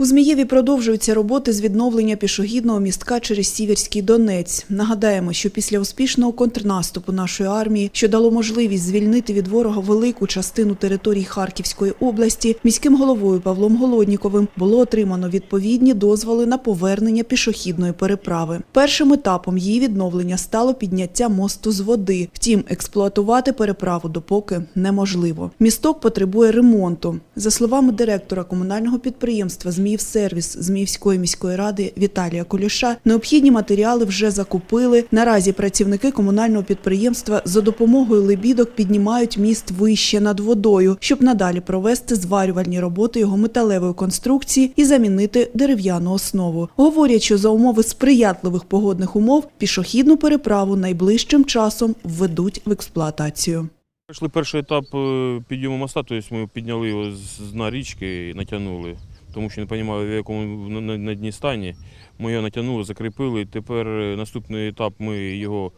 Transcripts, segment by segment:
У Змієві продовжуються роботи з відновлення пішохідного містка через Сіверський Донець. Нагадаємо, що після успішного контрнаступу нашої армії, що дало можливість звільнити від ворога велику частину територій Харківської області, міським головою Павлом Голодніковим було отримано відповідні дозволи на повернення пішохідної переправи. Першим етапом її відновлення стало підняття мосту з води. Втім, експлуатувати переправу допоки неможливо. Місток потребує ремонту. За словами директора комунального підприємства «Зміївсервіс» Зміївської міської ради Віталія Куліша, необхідні матеріали вже закупили. Наразі працівники комунального підприємства за допомогою лебідок піднімають міст вище над водою, щоб надалі провести зварювальні роботи його металевої конструкції і замінити дерев'яну основу. Говорять, що за умови сприятливих погодних умов пішохідну переправу найближчим часом введуть в експлуатацію. Пройшли перший етап е, підйому моста, тобто ми підняли його з дна річки і натягнули, тому що не розумію, в якому на- дні стані. Ми його натягнули, закріпили. Тепер е, наступний етап ми його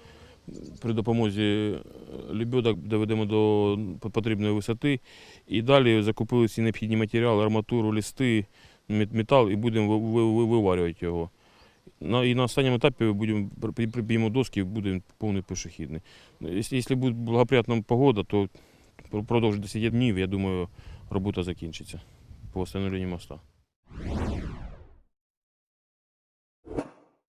при допомозі лебедок доведемо до потрібної висоти. І далі закупили всі необхідні матеріали, арматуру, листи, мет- метал і будемо ви- ви- ви- виварювати його. І на останньому етапі будемо приб'ємо доски і буде повний пішохідний. Якщо, якщо буде благоприятна погода, то продовж 10 днів, я думаю, робота закінчиться по восстановлению моста.